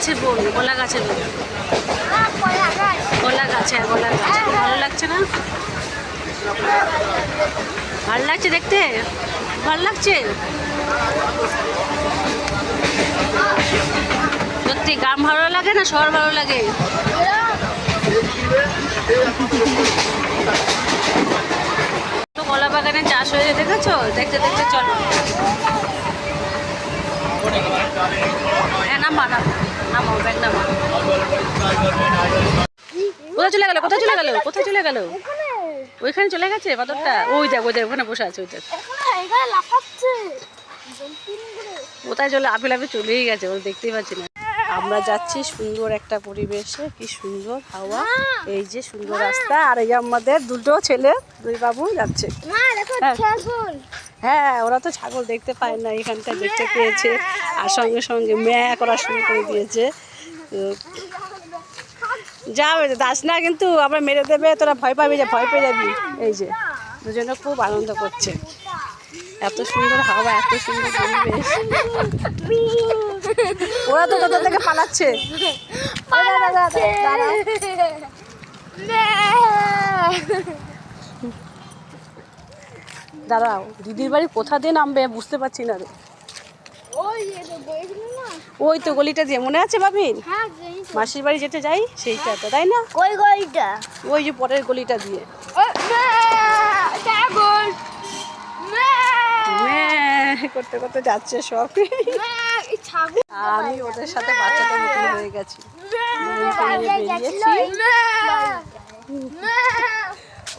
গাছের বোন কলা গাছের বোন কলা গাছ কলা গাছ। ভালো লাগছে না? ভালো লাগছে দেখতে? ভালো লাগছে? সত্যি গ্রাম ভালো লাগে না শহর ভালো লাগে? কলা বাগানে চাষ হয়েছে, দেখেছ? দেখতে দেখতে, চলো। হ্যাঁ না নামা নামাও ব্যাগ নামা কোথায় চলে গেল? কোথায় চলে গেল? কোথায় চলে গেল? ওইখানে চলে গেছে বাদরটা? ওই দেখ ওই দেখ ওখানে বসে আছে ওই দেখ। কোথায় চলে? আপেল আপেল চলেই গেছে ও দেখতেই পাচ্ছি না। আমরা যাচ্ছি সুন্দর একটা পরিবেশে কি সুন্দর হাওয়া। এই যে সুন্দর রাস্তা। আর এই যে আমাদের দুটো ছেলে দুই বাবু যাচ্ছে। হ্যাঁ। হ্যাঁ ওরা তো ছাগল দেখতে পায় না এখানটা দেখতে পেয়েছে। আর সঙ্গে সঙ্গে ম্যা করা শুরু করে দিয়েছে। যাবে দাস না কিন্তু আবার মেরে দেবে তোরা ভয় পাবি যে ভয় পেয়ে যাবি। এই যে দুজনে খুব আনন্দ করছে। এত সুন্দর হাওয়া এত সুন্দর পরিবেশ। ওরা তো কোথা থেকে পালাচ্ছে। দাঁড়া। দাঁড়াও দিদির বাড়ি কোথা দিয়ে নামবে বুঝতে পারছি না রে। ওই তো গলিটা দিয়ে মনে আছে ভাবিন? মাসির বাড়ি যেতে যাই সেইটা তো তাই না? কই গইটা ওই যে পরের গলিটা দিয়ে। করতে করতে যাচ্ছে সব। আমি ওদের সাথে বাচ্চাটা হয়ে গেছি। বেরিয়েছি।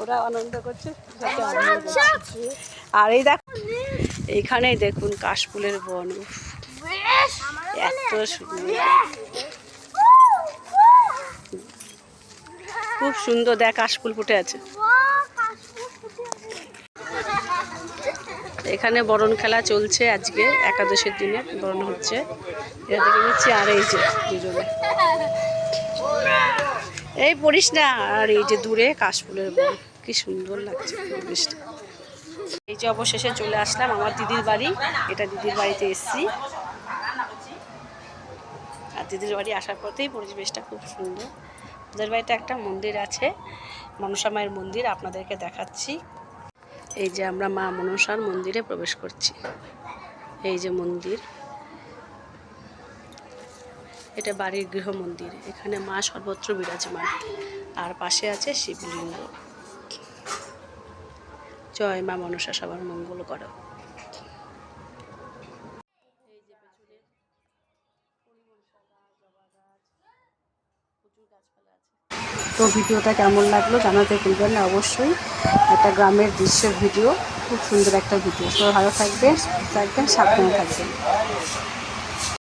ওরা আনন্দ করছে সাথে আমিও আর এই দেখ এইখানেই দেখুন কাশফুলের বন এত সুন্দর। খুব সুন্দর দেখ কাশফুল ফুটে আছে। এখানে বরণ খেলা চলছে আজকে একাদশের দিনে বরণ হচ্ছে। এটা দেখে নিচ্ছি আর এই যে দুজনে। এই পড়িস না আর এই যে দূরে কাশফুলের বন। কি সুন্দর লাগছে পরিবেশটা। এই যে অবশেষে চলে আসলাম আমার দিদির বাড়ি। এটা দিদির বাড়িতে এসছি। আর দিদির বাড়ি আসার পথেই পরিবেশটা খুব সুন্দর। ওদের বাড়িতে একটা মন্দির আছে, মনসা মায়ের মন্দির, আপনাদেরকে দেখাচ্ছি। এই যে আমরা মা মনসার মন্দিরে প্রবেশ করছি। এই যে মন্দির। এটা বাড়ির গৃহ মন্দির। এখানে মা সর্বত্র বিরাজমান। আর পাশে আছে শিবলিঙ্গ। জয় মা মনসা সবার মঙ্গল করো। তো ভিডিওটা কেমন লাগল জানাতে ভুলবেন না অবশ্যই। একটা গ্রামের দৃশ্যের ভিডিও খুব সুন্দর একটা ভিডিও। সবাই ভালো থাকবেন থাকবেন সাবধানে থাকবেন।